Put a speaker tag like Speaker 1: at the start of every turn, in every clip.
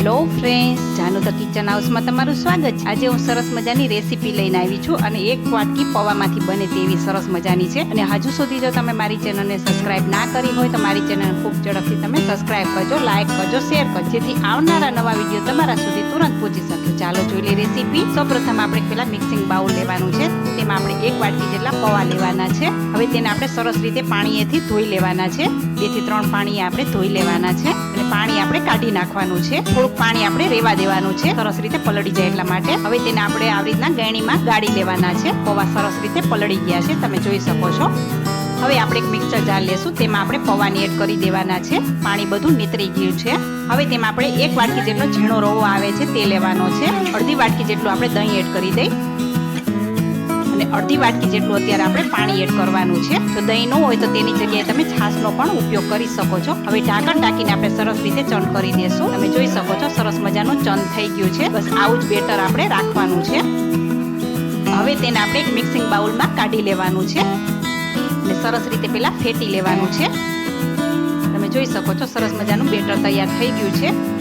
Speaker 1: Hello friends Janu the kitchen હાઉસમાં તમારું સ્વાગત છે. આજે હું સરસ મજાની રેસીપી લઈને આવી છું અને એક વાટકી પૌવામાંથી બને તેવી સરસ મજાની છે. અને હજુ સુધી જો તમે મારી ચેનલને સબસ્ક્રાઇબ ના કરી હોય તો મારી ચેનલ ખૂબ ઝડપથી તમે સબસ્ક્રાઇબ કરજો લાઇક કરજો શેર કરજો, જેથી આવનારા નવા વીડિયો તમારા સુધી તુરંત પહોંચી શકે. ચાલો જોઈ લઈએ રેસીપી સૌપ્રથમ આપણે પેલા મિક્સિંગ બાઉલ લેવાનું છે. તેમાં આપણે એક વાટકી જેટલા પૌવા લેવાના છે. હવે તેને આપણે સરસ રીતે પાણીએથી ધોઈ લેવાના છે. બેથી ત્રણ પાણી આપણે ધોઈ લેવાના છે. અને પાણી આપણે કાઢી નાખવાનું છે. થોડુંક પાણી આપણે રેવા દેવાનું છે. સરસ રીતે પલળી જાય એટલા માટે. હવે તેને આપણે આવી રીતના ગેણીમાં ગાળી લેવાના છે. પૌવા સરસ રીતે પલળી ગયા છે. તમે જોઈ શકો છો. હવે આપણે એક મિક્સર જાર લેશું. તેમાં આપણે પૌવાની એડ કરી દેવાના છે. પાણી બધું નીતરી ગયું છે. હવે તેમાં આપણે એક વાટકી જેટલો ઝીણો રવો આવે છે તે લેવાનો છે. અડધી વાટકી જેટલું આપણે દહીં એડ કરી દઈ. અને અડધી વાટકી જેટલું અત્યારે આપણે પાણી એડ કરવાનું છે. તો દહીં ન હોય તો તેની જગ્યાએ તમે છાશનો પણ ઉપયોગ કરી શકો છો. હવે ઢાંકણ ઢાંકીને આપણે સરસ રીતે ચણ કરી દેશું. તમે જોઈ શકો છો સરસ મજાનું ચંદ થઈ ગયું છે. બસ આવું જ બેટર આપણે રાખવાનું છે. હવે તેને આપણે એક મિક્સિંગ બાઉલમાં કાઢી લેવાનું છે. અને સરસ રીતે પેલા ફેટી લેવાનું છે. તમે જોઈ શકો છો સરસ મજાનું બેટર તૈયાર થઈ ગયું છે.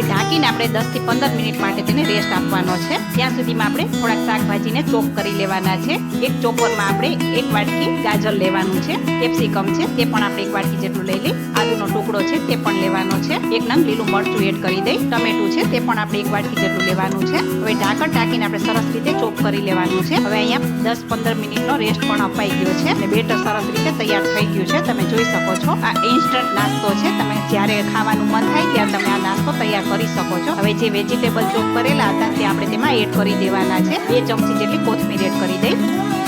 Speaker 1: હવે ઢાંકીને આપણે 10 થી પંદર મિનિટ માટે તેને રેસ્ટ આપવાનો છે. ત્યાં સુધીમાં આપણે થોડાક શાકભાજીને ચોપ કરી લેવાના છે. એક ચોપરમાં આપણે એક વાટકી ગાજર લેવાનું છે, કેપ્સિકમ છે, તે પણ આપણે એક વાટકી જેટલું લઈ લઈ. આદુનો ટુકડો છે, તે પણ લેવાનો છે. એક નંગ લીલું મરચું એડ કરી દઈ. ટમેટું છે, તે પણ આપણે એક વાટકી જેટલું લેવાનું છે. હવે ઢાંકણ ઢાંકીને આપણે સરસ રીતે ચોપ કરી લેવાનું છે. હવે અહીંયા દસ પંદર મિનિટનો રેસ્ટ પણ અપાઈ ગયો છે. અને બેટર સરસ રીતે તૈયાર થઈ ગયું છે. તમે જોઈ શકો છો. આ ઇન્સ્ટન્ટ નાસ્તો છે. તમે જ્યારે ખાવાનું મન થાય ત્યારે તમે આ નાસ્તો તૈયાર કરી શકો છો. હવે જે વેજીટેબલ ચોપ કરેલા હતા તે આપણે તેમાં એડ કરી દેવાના છે. બે ચમચી જેટલી કોથમીર એડ કરી દઈ.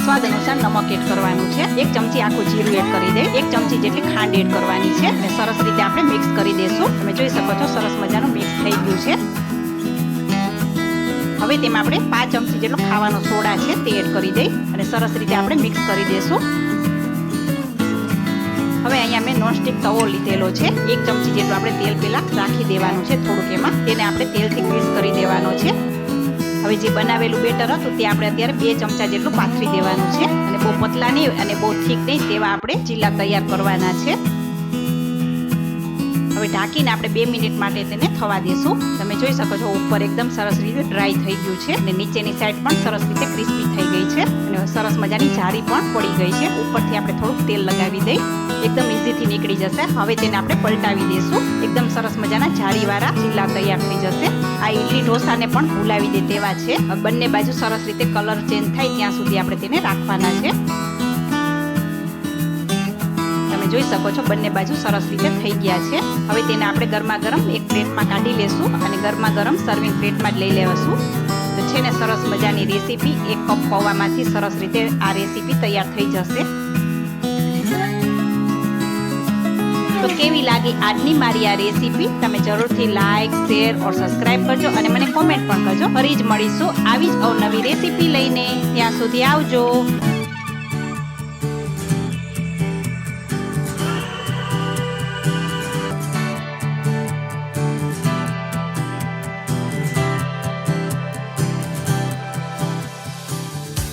Speaker 1: સ્વાદ અનુસાર નમક એડ કરવાનું છે. એક ચમચી આખું જીરું એડ કરી દઈ. એક ચમચી જેટલી ખાંડ એડ કરવાની છે. અને સરસ રીતે આપણે મિક્સ કરી દેશું. તમે જોઈ શકો છો સરસ મજાનું મિક્સ થઈ ગયું છે. હવે તેમાં આપણે પાંચ ચમચી જેટલો ખાવાનો સોડા છે તે એડ કરી દઈ. અને સરસ રીતે આપણે મિક્સ કરી દેશું. હવે અહીંયા મેં નોનસ્ટિક તવો લીધેલો છે, એક ચમચી જેટલું આપણે તેલ પહેલાં રાખી દેવાનું છે થોડુંક એમાં. તેને આપણે તેલથી ગ્રીસ કરી દેવાનો છે. હવે જે બનાવેલું બેટર હતું તે આપણે અત્યારે બે ચમચા જેટલું પાથરી દેવાનું છે. અને બહુ પતલા નહીં અને બહુ થીક નહીં તેવા આપણે ચીલા તૈયાર કરવાના છે. હવે ઢાંકીને આપણે બે મિનિટ માટે તેને થવા દેશું. તમે જોઈ શકો છો, ઉપર એકદમ સરસ રીતે ડ્રાય થઈ ગયું છે અને નીચેની સાઈડ પણ સરસ રીતે ક્રિસ્પી થઈ ગઈ છે અને સરસ મજાની જારી પણ પડી ગઈ છે. ઉપરથી આપણે થોડુંક તેલ લગાવી દઈ. એકદમ ઇઝીથી નીકળી જશે. હવે તેને આપણે પલટાવી દઈશું એકદમ સરસ મજાના જાળીવાળા ચીલા તૈયાર થઈ જશે. આ ઇડલી ઢોસાને પણ ભૂલાવી દે તેવા છે. બંને બાજુ સરસ રીતે કલર ચેન્જ થાય ત્યાં સુધી આપણે તેને રાખવાના છે. જોઈ શકો છો. બંને બાજુ સરસ રીતે થઈ ગયા છે. હવે તેને આપણે ગરમા ગરમ એક પ્લેટમાં કાઢી લેશું અને ગરમા ગરમ સર્વિંગ પ્લેટમાં જ લઈ લેવાશું. તો છે ને સરસ મજાની રેસીપી. એક કપ પૌવામાંથી સરસ રીતે આ રેસીપી તૈયાર થઈ જશે. તો કેવી લાગી આજની મારી આ રેસીપી? તમે જરૂરથી લાઇક શેર ઓર સબસ્ક્રાઇબ કરજો અને મને કોમેન્ટ પણ કરજો. ફરી જ મળીશું આવી જ અવનવી રેસીપી લઈને. ત્યાં સુધી આવજો.